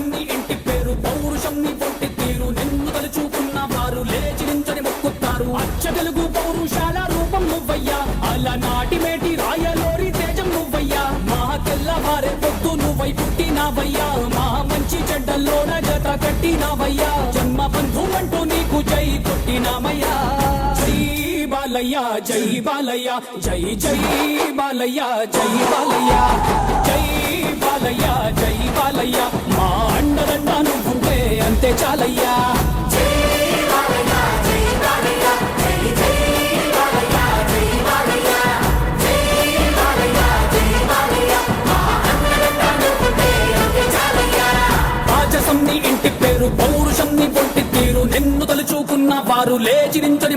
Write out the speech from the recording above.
రాజసం నీ ఇంటి పేరు పౌరుషం నీ పొట్టి తీరు నిన్ను తలుచుకున్న వారు లేచి నించని మొక్కుతారు. అచ్చ తెలుగు పౌరుషాల రూపం నువ్వయ్యా. అలా నాటి మేటి రాయలోరి తేజం నువ్వయ్యా. మా తెల్లవారే పొద్దు నువ్వై పుట్టినావయ్యా. మా మంచి చెడ్డల్లోన జత కట్టినావయ్యా. జన్మ బంధు అంటూ నీకు జై కొట్టినామయ్యా. జై బాలయ్య జై బాలయ్య జై జై బాలయ్య జై బాలయ్య జై బాలయ్య జై బాలయ్య. మా అండదండ నువ్వుంటే అంతే చాలయ్యా. ఇంటి పేరు పౌరుషం నీ పొట్టి తీరు నిన్ను తలుచుకున్న వారు లేచి నించని